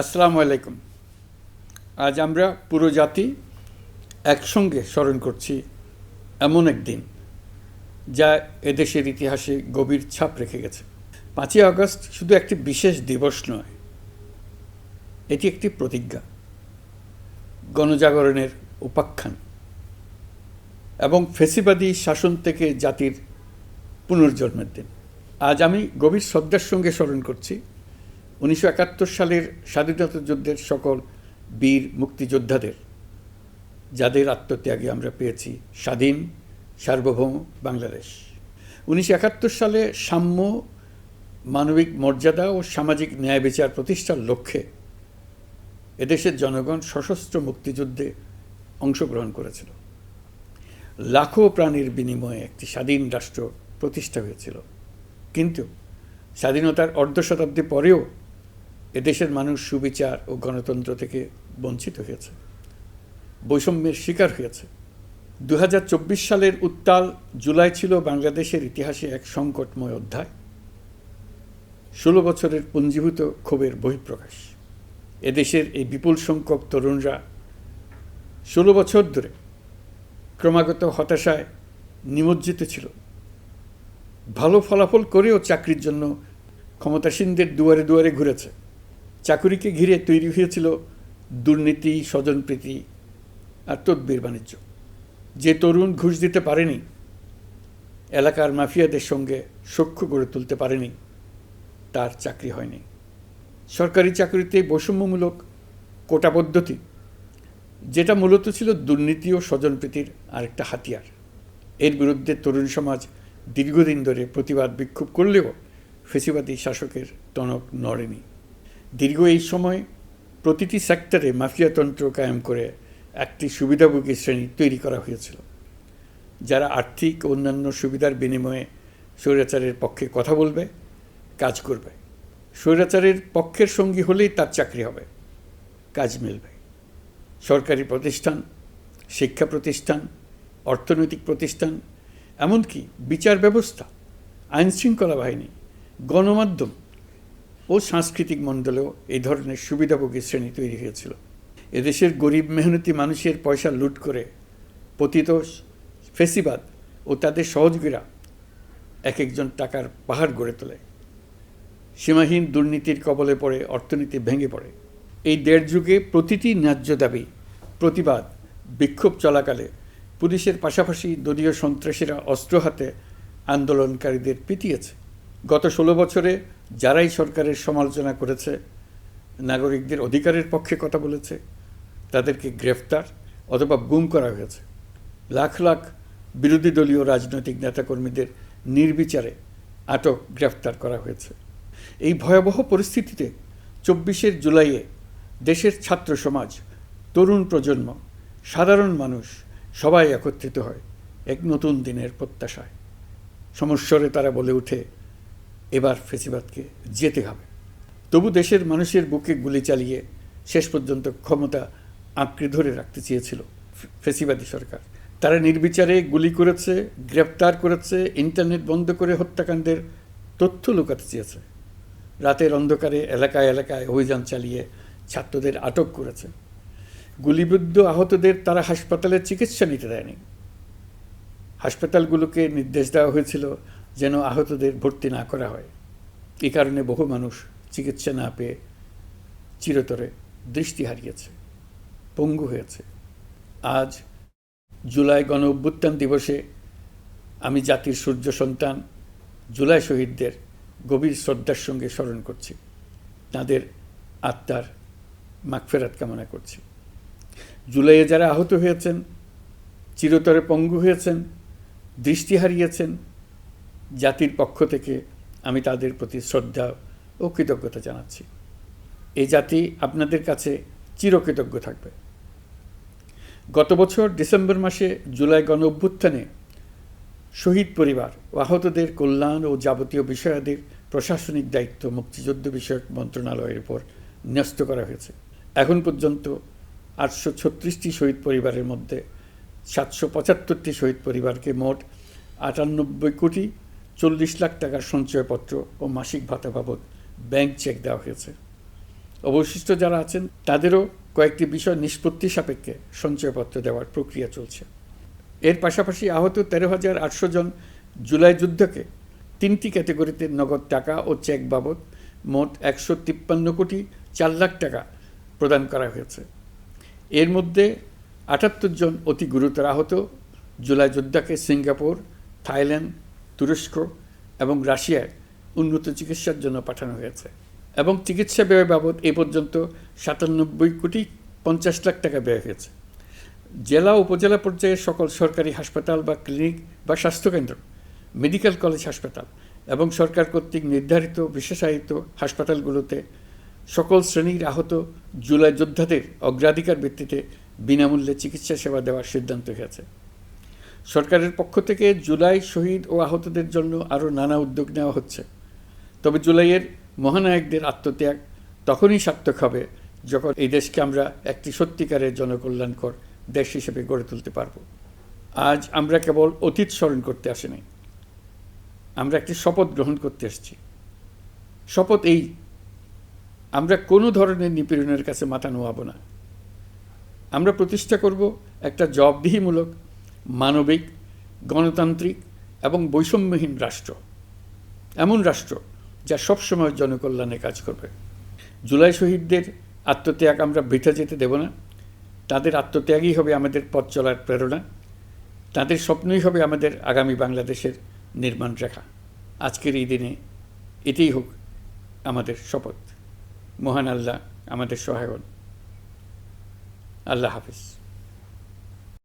আসসালামু আলাইকুম। আজ আমরা পুরো জাতি একসঙ্গে স্মরণ করছি এমন একদিন যা এদেশের ইতিহাসে গভীর ছাপ রেখে গেছে। পাঁচই আগস্ট শুধু একটি বিশেষ দিবস নয়, এটি একটি প্রতিজ্ঞা, গণজাগরণের উপাখ্যান এবং ফেসিবাদী শাসন থেকে জাতির পুনর্জন্মের দিন। আজ আমি গভীর শ্রদ্ধার সঙ্গে স্মরণ করছি উনিশশো একাত্তর সালের স্বাধীনতা যুদ্ধের সকল বীর মুক্তিযোদ্ধাদের, যাদের আত্মত্যাগে আমরা পেয়েছি স্বাধীন, সার্বভৌম বাংলাদেশ। উনিশশো একাত্তর সালে সাম্য, মানবিক মর্যাদা ও সামাজিক ন্যায় বিচার প্রতিষ্ঠার লক্ষ্যে এদেশের জনগণ সশস্ত্র মুক্তিযুদ্ধে অংশগ্রহণ করেছিল। লাখো প্রাণীর বিনিময়ে একটি স্বাধীন রাষ্ট্র প্রতিষ্ঠা হয়েছিল। কিন্তু স্বাধীনতার অর্ধ শতাব্দী পরেও এদেশের মানুষ সুবিচার ও গণতন্ত্র থেকে বঞ্চিত হয়েছে। বৈষম্যের শিকার হয়েছে। দু হাজার চব্বিশ সালের উত্তাল জুলাই ছিল বাংলাদেশের ইতিহাসে এক সংকটময় অধ্যায়। ষোলো বছরের পুঞ্জীভূত ক্ষোভের বহিঃপ্রকাশ। এদেশের এই বিপুল সংখ্যক তরুণরা ষোলো বছর ধরে ক্রমাগত হতাশায় নিমজ্জিত ছিল। ভালো ফলাফল করেও চাকরির জন্য ক্ষমতাসীনদের দুয়ারে দুয়ারে ঘুরেছে। চাকুরিকে ঘিরে তৈরি হয়েছিল দুর্নীতি, স্বজনপ্রীতি আর তদ্বির বাণিজ্য। যে তরুণ ঘুষ দিতে পারেনি, এলাকার মাফিয়াদের সঙ্গে সখ্য গড়ে তুলতে পারেনি, তার চাকরি হয়নি। সরকারি চাকরিতে বৈষম্যমূলক কোটা পদ্ধতি, যেটা মূলত ছিল দুর্নীতি ও স্বজনপ্রীতির আরেকটা হাতিয়ার। এর বিরুদ্ধে তরুণ সমাজ দীর্ঘদিন ধরে প্রতিবাদ বিক্ষোভ করলেও ফেসিবাদী শাসকের টনক নড়েনি। দীর্ঘ এই সময় প্রতিটি সেক্টরে মাফিয়াতন্ত্র কায়েম করে একটি সুবিধাভোগী শ্রেণি তৈরি করা হয়েছিল, যারা আর্থিক ও অন্যান্য সুবিধার বিনিময়ে স্বৈরাচারের পক্ষে কথা বলবে, কাজ করবে। স্বৈরাচারের পক্ষের সঙ্গী হলেই তার চাকরি হবে, কাজ মিলবে। সরকারি প্রতিষ্ঠান, শিক্ষা প্রতিষ্ঠান, অর্থনৈতিক প্রতিষ্ঠান, এমনকি বিচার ব্যবস্থা, আইনশৃঙ্খলা বাহিনী, গণমাধ্যম ও সাংস্কৃতিক মণ্ডলেও এই ধরনের সুবিধাভোগী শ্রেণি তৈরি হয়েছিল। এদেশের গরিব মেহনতি মানুষের পয়সা লুট করে পতিত ফেসিবাদ ও তাদের সহযোগীরা এক একজন টাকার পাহাড় গড়ে তোলে। সীমাহীন দুর্নীতির কবলে পড়ে, অর্থনীতি ভেঙে পড়ে। এই দেড় যুগে প্রতিটি ন্যায্য দাবি, প্রতিবাদ, বিক্ষোভ চলাকালে পুলিশের পাশাপাশি দলীয় সন্ত্রাসীরা অস্ত্র হাতে আন্দোলনকারীদের পিটিয়েছে। গত ষোলো বছরে যারাই সরকারের সমালোচনা করেছে, নাগরিকদের অধিকারের পক্ষে কথা বলেছে, তাদেরকে গ্রেফতার অথবা গুম করা হয়েছে। লাখ লাখ বিরোধী দলীয় রাজনৈতিক নেতাকর্মীদের নির্বিচারে আটক, গ্রেফতার করা হয়েছে। এই ভয়াবহ পরিস্থিতিতে চব্বিশের জুলাইয়ে দেশের ছাত্র সমাজ, তরুণ প্রজন্ম, সাধারণ মানুষ সবাই একত্রিত হয় এক নতুন দিনের প্রত্যাশায়। সমস্যরে তারা বলে ওঠে এবার ফেসিবাদকে যেতে হবে। তবু দেশের মানুষের বুকে গুলি চালিয়ে শেষ পর্যন্ত ক্ষমতা আঁকড়ে ধরে রাখতে চেয়েছিল ফেসিবাদী সরকার। তারা নির্বিচারে গুলি করেছে, গ্রেপ্তার করেছে, ইন্টারনেট বন্ধ করে হত্যাকাণ্ডের তথ্য লুকাতে চেয়েছে। রাতের অন্ধকারে এলাকায় এলাকায় অভিযান চালিয়ে ছাত্রদের আটক করেছে। গুলিবিদ্ধ আহতদের তারা হাসপাতালে চিকিৎসা নিতে দেয়নি। হাসপাতালগুলোকে নির্দেশ দেওয়া হয়েছিল যেন আহতদের ভর্তি না করা হয়। এই কারণে বহু মানুষ চিকিৎসা না পেয়ে চিরতরে দৃষ্টি হারিয়েছে, পঙ্গু হয়েছে। আজ জুলাই গণ অভ্যুত্থান দিবসে আমি জাতির সূর্য সন্তান জুলাই শহীদদের গভীর শ্রদ্ধার সঙ্গে স্মরণ করছি। তাদের আত্মার মাগফেরাত কামনা করছি। জুলাইয়ে যারা আহত হয়েছেন, চিরতরে পঙ্গু হয়েছেন, দৃষ্টি হারিয়েছেন জাতির পক্ষ থেকে আমি তাদের প্রতি শ্রদ্ধা ও কৃতজ্ঞতা জানাচ্ছি। এই জাতি আপনাদের কাছে চিরকৃতজ্ঞ থাকবে। গত বছর ডিসেম্বর মাসে জুলাই গণ অভ্যুত্থানে শহীদ পরিবার ও আহতদের কল্যাণ ও যাবতীয় বিষয়াদির প্রশাসনিক দায়িত্ব মুক্তিযুদ্ধ বিষয়ক মন্ত্রণালয়ের উপর ন্যস্ত করা হয়েছে। এখন পর্যন্ত আটশো ছত্রিশটি শহীদ পরিবারের মধ্যে সাতশো পঁচাত্তরটি শহীদ পরিবারকে মোট আটানব্বই কোটি চল্লিশ লাখ টাকার সঞ্চয়পত্র ও মাসিক ভাতা বাবদ ব্যাংক চেক দেওয়া হয়েছে। অবশিষ্ট যারা আছেন, তাদেরও কয়েকটি বিষয় নিষ্পত্তি সাপেক্ষে সঞ্চয়পত্র দেওয়ার প্রক্রিয়া চলছে। এর পাশাপাশি আহত তেরো হাজার আটশো জন জুলাই যুদ্ধকে তিনটি ক্যাটেগরিতে নগদ টাকা ও চেক বাবদ মোট একশো তিপ্পান্ন কোটি চার লাখ টাকা প্রদান করা হয়েছে। এর মধ্যে আটাত্তর জন অতি গুরুতর আহত, জুলাই যোদ্ধাকে সিঙ্গাপুর, থাইল্যান্ড তুরস্ক এবং রাশিয়ায় উন্নত চিকিৎসার জন্য পাঠানো হয়েছে। এবং চিকিৎসা ব্যয় বাবদ এ পর্যন্ত সাতানব্বই কোটি পঞ্চাশ লাখ টাকা ব্যয় হয়েছে। জেলা উপজেলা পর্যায়ে সকল সরকারি হাসপাতাল বা ক্লিনিক বা স্বাস্থ্যকেন্দ্র, মেডিকেল কলেজ হাসপাতাল এবং সরকার কর্তৃক নির্ধারিত বিশেষায়িত হাসপাতালগুলোতে সকল শ্রেণির আহত জুলাই যোদ্ধাদের অগ্রাধিকার ভিত্তিতে বিনামূল্যে চিকিৎসা সেবা দেওয়ার সিদ্ধান্ত হয়েছে। সরকারের পক্ষ থেকে জুলাই শহীদ ও আহতদের জন্য আরও নানা উদ্যোগ নেওয়া হচ্ছে। তবে জুলাইয়ের মহানায়কদের আত্মত্যাগ তখনই সার্থক হবে যখন এই দেশকে আমরা একটি সত্যিকারের জনকল্যাণকর দেশ হিসেবে গড়ে তুলতে পারব। আজ আমরা কেবল অতীত স্মরণ করতে আসিনি, আমরা একটি শপথ গ্রহণ করতে এসেছি। শপথ এই, আমরা কোনো ধরনের নিপীড়নের কাছে মাথা নোয়াব না। আমরা প্রতিষ্ঠা করব একটা জবাবদিহিমূলক মানবিক, গণতান্ত্রিক এবং বৈষম্যহীন রাষ্ট্র। এমন রাষ্ট্র যা সবসময় জনকল্যাণে কাজ করবে। জুলাই শহীদদের আত্মত্যাগ আমরা বৃথা যেতে দেব না। তাদের আত্মত্যাগই হবে আমাদের পথ চলার প্রেরণা। তাদের স্বপ্নই হবে আমাদের আগামী বাংলাদেশের নির্মাণ রেখা। আজকের এই দিনে এটাই হোক আমাদের শপথ। মহান আল্লাহ আমাদের সহায়ন আল্লাহ হাফিজ।